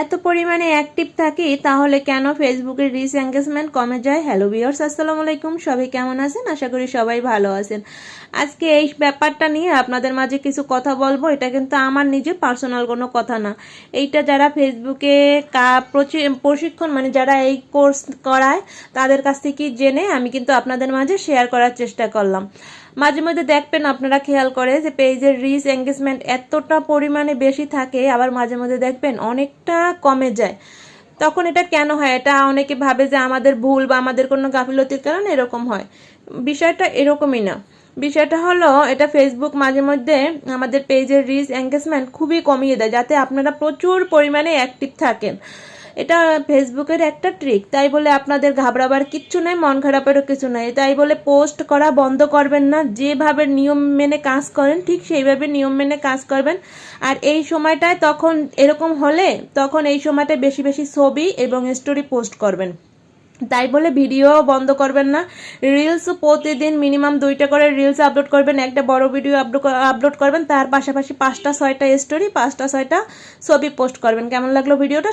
এত পরিমাণে অ্যাক্টিভ থাকি, তাহলে কেন ফেসবুকের রিচ এঙ্গেজমেন্ট কমে যায়? হ্যালো ভিউয়ার্স আসসালামু আলাইকুম। সবাই কেমন আছেন? আশা করি সবাই ভালো আছেন। আজকে এই ব্যাপারটা নিয়ে আপনাদের মাঝে কিছু কথা বলব। এটা কিন্তু আমার নিজে পার্সোনাল কোনো কথা না। এইটা যারা ফেসবুকে প্রশিক্ষণ মানে যারা এই কোর্স করায়, তাদের কাছ থেকে জেনে আমি কিন্তু আপনাদের মাঝে শেয়ার করার চেষ্টা করলাম। মাঝে মধ্যে দেখবেন আপনারা খেয়াল করে যে পেজের রিচ এঙ্গেজমেন্ট এতটা পরিমাণে বেশি থাকে, আবার মাঝে মধ্যে দেখবেন অনেকটা কমে যায়। তখন এটা কেন হয়? এটা অনেকে ভাবে যে আমাদের ভুল বা আমাদের কোনো গাফিলতির কারণে এরকম হয়। বিষয়টা এরকমই না। বিষয়টা হলো, এটা ফেসবুক মাঝে মধ্যে আমাদের পেজের রিচ এঙ্গেজমেন্ট খুবই কমিয়ে দেয়, যাতে আপনারা প্রচুর পরিমাণে অ্যাক্টিভ থাকেন। এটা ফেসবুকের একটা ট্রিক তাই বলে আপনাদের ঘাবড়াবার কিচ্ছু নেই, মন খারাপেরও কিছু নেই। তাই বলে পোস্ট করা বন্ধ করবেন না। যেভাবে নিয়ম মেনে কাজ করেন, ঠিক সেইভাবে নিয়ম মেনে কাজ করবেন। আর এই সময়টায় তখন এরকম হলে, তখন এই সময়টায় বেশি বেশি ছবি এবং স্টোরি পোস্ট করবেন। তাই বলে ভিডিও বন্ধ করবেন না। রিলস প্রতিদিন মিনিমাম দুইটা করে রিলস আপলোড করবেন। একটা বড় ভিডিও আপলোড করবেন। তার পাশাপাশি পাঁচটা, ছয়টা স্টোরি পাঁচটা, ছয়টা ছবি পোস্ট করবেন। কেমন লাগল ভিডিওটা